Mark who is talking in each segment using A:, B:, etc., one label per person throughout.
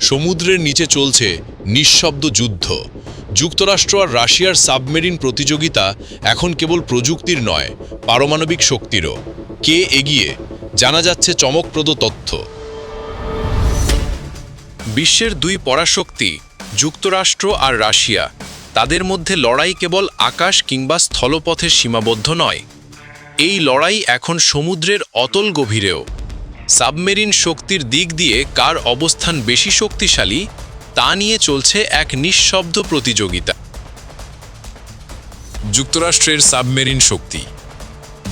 A: সমুদ্রের নিচে চলছে নিঃশব্দ যুদ্ধ। যুক্তরাষ্ট্র আর রাশিয়ার সাবমেরিন প্রতিযোগিতা এখন কেবল প্রযুক্তির নয়, পারমাণবিক শক্তিরও। কে এগিয়ে? জানা যাচ্ছে চমকপ্রদ তথ্য। বিশ্বের দুই পরাশক্তি, যুক্তরাষ্ট্র আর রাশিয়া, তাদের মধ্যে লড়াই কেবল আকাশ কিংবা স্থলপথের সীমাবদ্ধ নয়। এই লড়াই এখন সমুদ্রের অতল গভীরেও। সাবমেরিন শক্তির দিক দিয়ে কার অবস্থান বেশি শক্তিশালী, তা নিয়ে চলছে এক নিঃশব্দ প্রতিযোগিতা।
B: যুক্তরাষ্ট্রের সাবমেরিন শক্তি।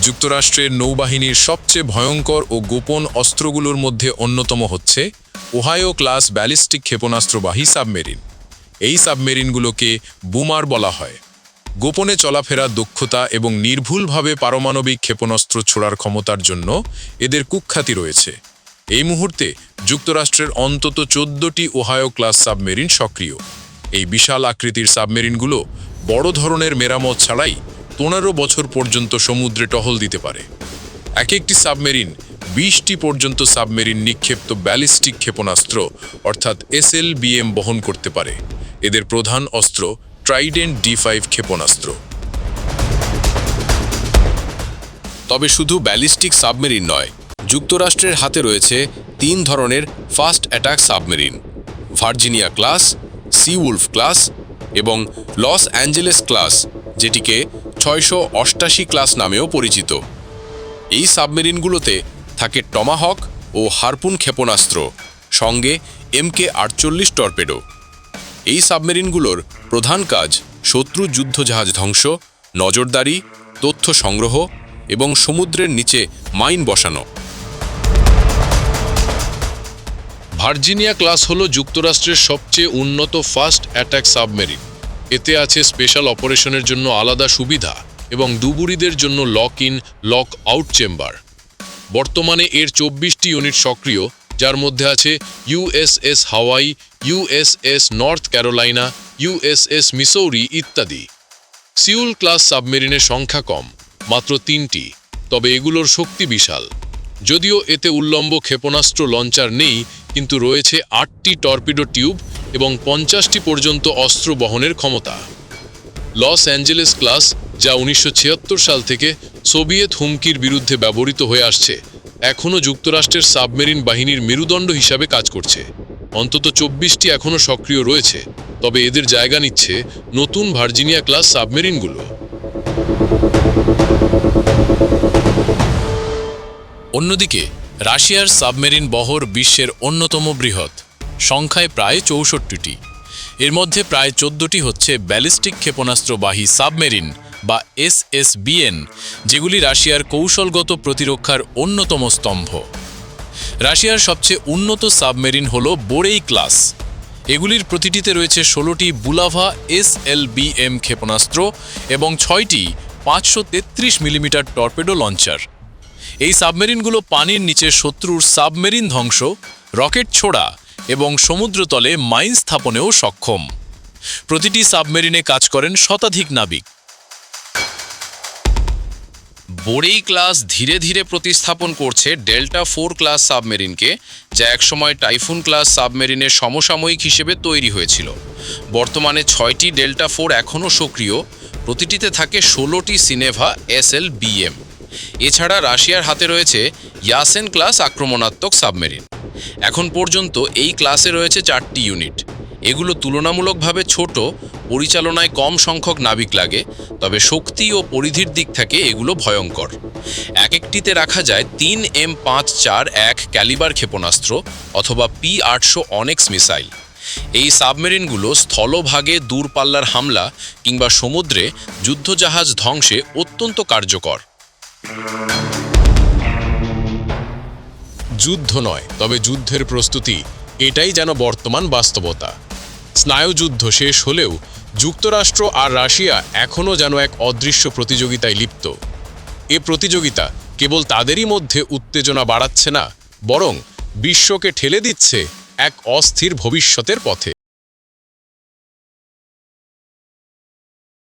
B: যুক্তরাষ্ট্রের নৌবাহিনীর সবচেয়ে ভয়ঙ্কর ও গোপন অস্ত্রগুলোর মধ্যে অন্যতম হচ্ছে ওহায়ো ক্লাস ব্যালিস্টিক ক্ষেপণাস্ত্রবাহী সাবমেরিন। এই সাবমেরিনগুলোকে বুমার বলা হয়। গোপনে চলাফেরা, দক্ষতা এবং নির্ভুলভাবে পারমাণবিক ক্ষেপণাস্ত্র ছোড়ার ক্ষমতার জন্য এদের কুখ্যাতি রয়েছে। এই মুহূর্তে যুক্তরাষ্ট্রের অন্তত চোদ্দটি ওহায়ো ক্লাস সাবমেরিন সক্রিয়। এই বিশাল আকৃতির সাবমেরিনগুলো বড় ধরনের মেরামত ছাড়াই পনেরো বছর পর্যন্ত সমুদ্রে টহল দিতে পারে। এক একটি সাবমেরিন বিশটি পর্যন্ত সাবমেরিন নিক্ষেপ্ত ব্যালিস্টিক ক্ষেপণাস্ত্র, অর্থাৎ এসএলবিএম বহন করতে পারে। এদের প্রধান অস্ত্র ট্রাইডেন্ট ডি ফাইভ ক্ষেপণাস্ত্র।
A: তবে শুধু ব্যালিস্টিক সাবমেরিন নয়, যুক্তরাষ্ট্রের হাতে রয়েছে তিন ধরনের fast attack submarine Virginia class Seawolf class এবং লস অ্যাঞ্জেলেস ক্লাস যেটিকে ছয়শো অষ্টাশি ক্লাস নামেও পরিচিত। এই সাবমেরিনগুলোতে থাকে টমাহক ও হারপুন ক্ষেপণাস্ত্র, সঙ্গে এমকে আটচল্লিশ টর্পেডো এই সাবমেরিনগুলোর প্রধান কাজ শত্রু যুদ্ধজাহাজ ধ্বংস, নজরদারি, তথ্য সংগ্রহ এবং সমুদ্রের নিচে মাইন বসানো। ভার্জিনিয়া ক্লাস হল যুক্তরাষ্ট্রের সবচেয়ে উন্নত ফাস্ট অ্যাটাক সাবমেরিন। এতে আছে স্পেশাল অপারেশনের জন্য আলাদা সুবিধা এবং ডুবুরিদের জন্য lock in, lock out chamber. বর্তমানে এর চব্বিশটি ইউনিট সক্রিয় যার মধ্যে আছে USS Hawaii USS North Carolina USS Missouri ইত্যাদি। সিউল ক্লাস সাবমেরিনের সংখ্যা কম, মাত্র তিনটি, তবে এগুলোর শক্তি বিশাল। যদিও এতে উল্লম্ব ক্ষেপণাস্ত্র লঞ্চার নেই, কিন্তু রয়েছে আটটি টর্পিডো টিউব এবং পঞ্চাশটি পর্যন্ত অস্ত্র বহনের ক্ষমতা। লস অ্যাঞ্জেলেস ক্লাস, যা উনিশশো ছিয়াত্তর সাল থেকে সোভিয়েত হুমকির বিরুদ্ধে ব্যবহৃত হয়ে আসছে এখনও যুক্তরাষ্ট্রের সাবমেরিন বাহিনীর মেরুদণ্ড হিসাবে কাজ করছে। অন্তত চব্বিশটি এখনও সক্রিয় রয়েছে, তবে এদের জায়গা নিচ্ছে নতুন ভার্জিনিয়া ক্লাস সাবমেরিনগুলো। অন্যদিকে, রাশিয়ার সাবমেরিন বহর বিশ্বের অন্যতম বৃহৎ, সংখ্যায় প্রায় চৌষট্টিটি। এর মধ্যে প্রায় চোদ্দটি হচ্ছে ব্যালিস্টিক ক্ষেপণাস্ত্রবাহী সাবমেরিন বা এসএসবিএন যেগুলি রাশিয়ার কৌশলগত প্রতিরক্ষার অন্যতম স্তম্ভ। রাশিয়ার সবচেয়ে উন্নত সাবমেরিন হল বোরেই ক্লাস। এগুলির প্রতিটিতে রয়েছে ষোলোটি বুলাভা এসএলবিএম ক্ষেপণাস্ত্র এবং ছয়টি পাঁচশো তেত্রিশ মিলিমিটার টর্পেডো লঞ্চার। এই সাবমেরিনগুলো পানির নিচে শত্রুর সাবমেরিন ধ্বংস, রকেট ছোড়া এবং সমুদ্রতলে মাইন স্থাপনেও সক্ষম। প্রতিটি সাবমেরিনে কাজ করেন শতাধিক নাবিক। বোরেই ক্লাস ধীরে ধীরে প্রতিস্থাপন করছে ডেল্টা ফোর ক্লাস সাবমেরিনকে, যা একসময় টাইফুন ক্লাস সাবমেরিনের সমসাময়িক হিসেবে তৈরি হয়েছিল। বর্তমানে ছয়টি ডেল্টা ফোর এখনও সক্রিয়, প্রতিটিতে থাকে ষোলোটি সিনেভা এসএল বিএম এছাড়া রাশিয়ার হাতে রয়েছে ইয়াসেন ক্লাস আক্রমণাত্মক সাবমেরিন। এখন পর্যন্ত এই ক্লাসে রয়েছে চারটি ইউনিট। এগুলো তুলনামূলকভাবে ছোট পরিচালনায় কম সংখ্যক নাবিক লাগে, তবে শক্তি ও পরিধির দিক থেকে এগুলো ভয়ঙ্কর। এক একটিতে রাখা যায় তিন এম পাঁচ চার এক ক্যালিবার ক্ষেপণাস্ত্র অথবা পি আটশো অনেক্স মিসাইল। এই সাবমেরিনগুলো স্থলভাগে দূরপাল্লার হামলা কিংবা সমুদ্রে যুদ্ধজাহাজ ধ্বংসে অত্যন্ত কার্যকর। যুদ্ধ নয়, তবে যুদ্ধের প্রস্তুতি, এটাই যেন বর্তমান বাস্তবতা। স্নায়ুযুদ্ধ শেষ হলেও যুক্তরাষ্ট্র আর রাশিয়া এখনও যেন এক অদৃশ্য প্রতিযোগিতায় লিপ্ত। এ প্রতিযোগিতা কেবল তাদেরই মধ্যে উত্তেজনা বাড়াচ্ছে না, বরং বিশ্বকে ঠেলে দিচ্ছে এক অস্থির ভবিষ্যতের পথে।